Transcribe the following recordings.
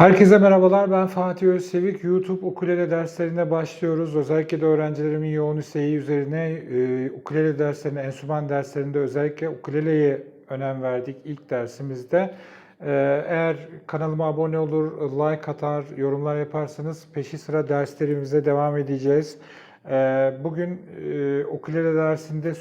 Herkese merhabalar. Ben Fatih Özsevik. YouTube ukulele derslerine başlıyoruz. Özellikle de öğrencilerimin yoğun isteği üzerine e, ukulele derslerine, enstrüman derslerinde özellikle ukuleleye önem verdik ilk dersimizde. E, eğer kanalıma abone olur, like atar, yorumlar yaparsanız peşi sıra derslerimize devam edeceğiz. E, bugün e, ukulele dersinde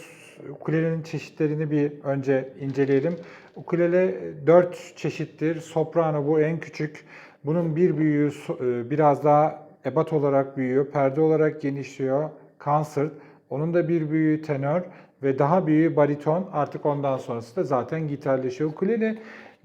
ukulelenin çeşitlerini bir önce inceleyelim. Ukulele dört çeşittir. Soprano bu en küçük. Bunun bir büyüğü e, biraz daha ebat olarak büyüyor, perde olarak genişliyor. Concert. Onun da bir büyüğü tenör ve daha büyüğü bariton. Artık ondan sonrası da zaten gitarleşiyor. Ukulele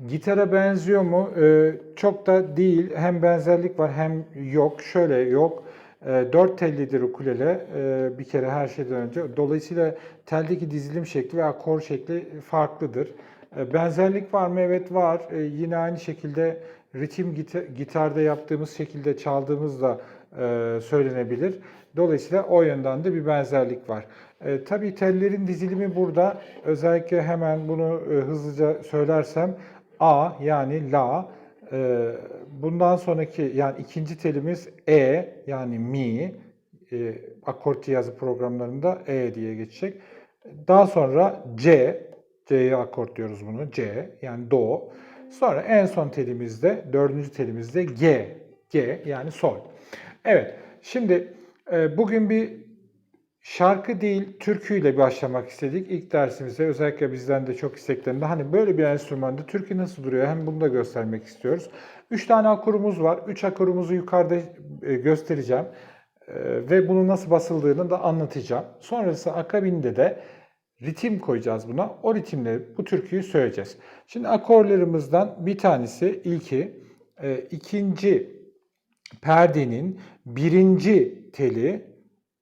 gitara benziyor mu? E, çok da değil. Hem benzerlik var hem yok. Şöyle yok. E, Dört tellidir ukulele e, bir kere her şeyden önce. Dolayısıyla teldeki dizilim şekli ve akor şekli farklıdır. E, Benzerlik var mı? Evet var. Yine aynı şekilde ritim gita- gitarda yaptığımız şekilde çaldığımız da e, söylenebilir. Dolayısıyla o yönden de bir benzerlik var. E, tabii tellerin dizilimi burada. Özellikle hemen bunu e, hızlıca söylersem A yani La, e, bundan sonraki yani ikinci telimiz E yani Mi, e, akort cihazı programlarında E diye geçecek. Daha sonra C, C'ye akort diyoruz bunu, C yani Do. Sonra en son telimizde, dördüncü telimizde G, G yani Sol. Evet, şimdi e, bugün bir şarkı değil, türküyle başlamak istedik. İlk dersimizde özellikle bizden de çok isteklerinde hani böyle bir enstrümanda türkü nasıl duruyor hem bunu da göstermek istiyoruz. Üç tane akorumuz var. Üç akorumuzu yukarıda e, göstereceğim. E, Ve bunun nasıl basıldığını da anlatacağım. Sonrası akabinde de ritim koyacağız buna. O ritimle bu türküyü söyleyeceğiz. Şimdi akorlarımızdan bir tanesi ilki, e, ikinci perdenin birinci teli,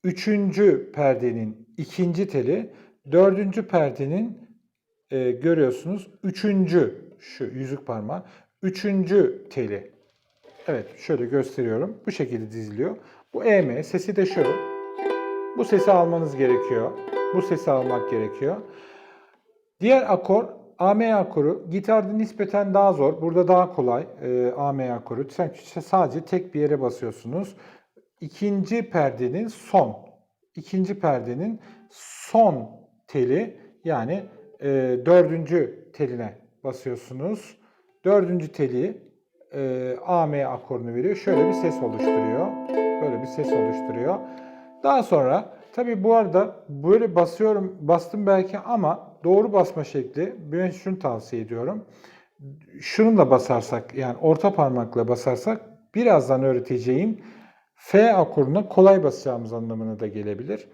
üçüncü perdenin ikinci teli, dördüncü perdenin e, görüyorsunuz üçüncü şu yüzük parmağı, üçüncü teli. Evet şöyle gösteriyorum. Bu şekilde diziliyor. Bu EM sesi de şu. Bu sesi almanız gerekiyor. Bu sesi almak gerekiyor. Diğer akor AM akoru gitarda nispeten daha zor. Burada daha kolay e, AM akoru. Sen sadece tek bir yere basıyorsunuz. İkinci perdenin son. ikinci perdenin son teli yani e, dördüncü teline basıyorsunuz. Dördüncü teli e, AM akorunu veriyor. Şöyle bir ses oluşturuyor. Böyle bir ses oluşturuyor. Daha sonra tabii bu arada böyle basıyorum, bastım belki ama doğru basma şekli ben şunu tavsiye ediyorum. Şununla basarsak yani orta parmakla basarsak birazdan öğreteceğim F akoruna kolay basacağımız anlamına da gelebilir.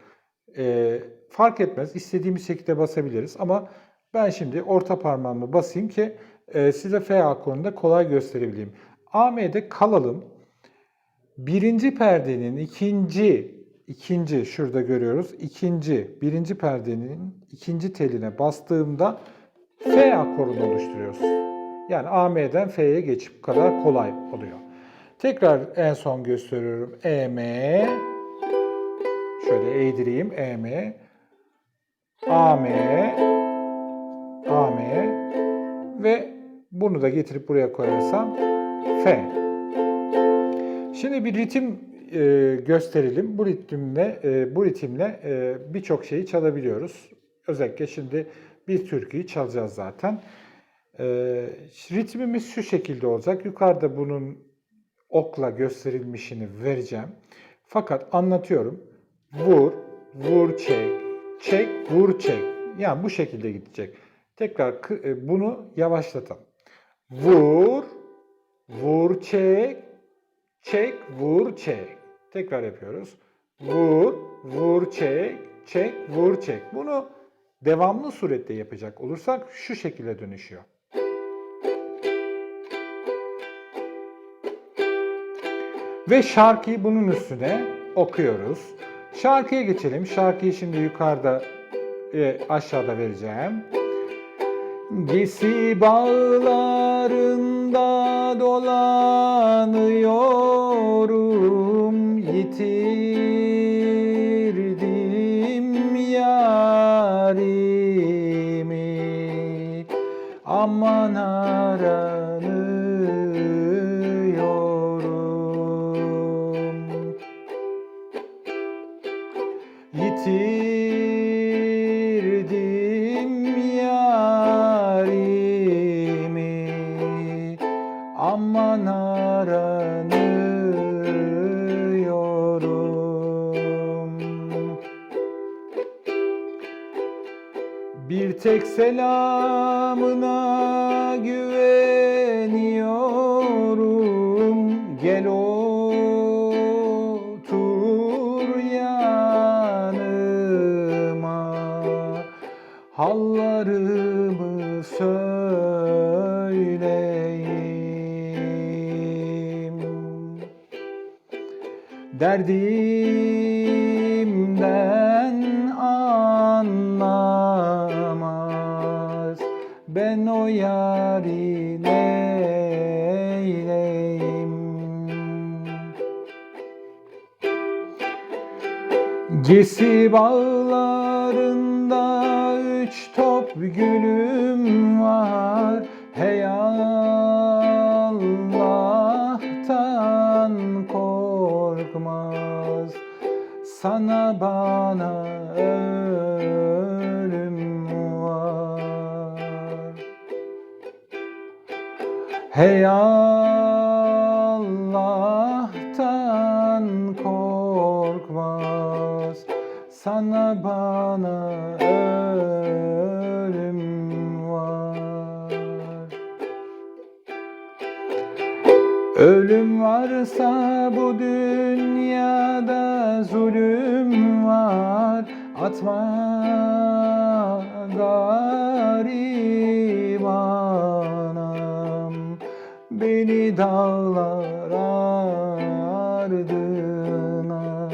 Ee, fark etmez. istediğimiz şekilde basabiliriz ama ben şimdi orta parmağımı basayım ki e, size F akorunu da kolay gösterebileyim. AM'de kalalım. Birinci perdenin ikinci, ikinci şurada görüyoruz. ikinci, birinci perdenin ikinci teline bastığımda F akorunu oluşturuyoruz. Yani AM'den F'ye geçip kadar kolay oluyor. Tekrar en son gösteriyorum. EM, şöyle eğdireyim. EM, AM, AM ve bunu da getirip buraya koyarsam F. Şimdi bir ritim e, gösterelim. Bu ritimle e, bu ritimle e, birçok şeyi çalabiliyoruz. Özellikle şimdi bir türküyü çalacağız zaten. E, ritmimiz şu şekilde olacak. Yukarıda bunun okla gösterilmişini vereceğim. Fakat anlatıyorum. Vur, vur, çek, çek, vur, çek. Yani bu şekilde gidecek. Tekrar e, bunu yavaşlatalım. Vur, vur, çek, çek, vur, çek. Tekrar yapıyoruz. Vur, vur, çek, çek, vur, çek. Bunu devamlı surette yapacak olursak şu şekilde dönüşüyor. Ve şarkıyı bunun üstüne okuyoruz. Şarkıya geçelim. Şarkıyı şimdi yukarıda e, aşağıda vereceğim. Gesi bağlarında dolanıyorum yitirdim yarimi. Aman aranıyorum. Yitirdim Tek selamına güveniyorum. Gel otur yanıma. Hallarımı söyleyeyim. Derdimden Ben o yari neyleyim Gesi bağlarında üç top gülüm var. Hey Allah'tan korkmaz. Sana bana ölüm Hey Allah'tan korkmaz Sana bana ölüm var. Ölüm varsa bu dünyada zulüm var. Atma garibanım Beni dağlar ardına.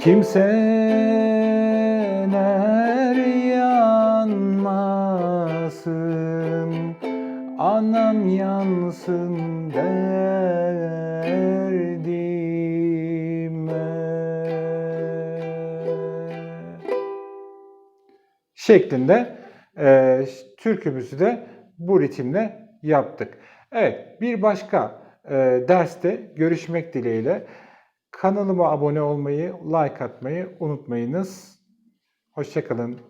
Kimseler yanmasın Anam yansın derdime. Şeklinde türkümüzü de bu ritimle yaptık. Evet bir başka e, derste görüşmek dileğiyle kanalıma abone olmayı, like atmayı unutmayınız. Hoşçakalın.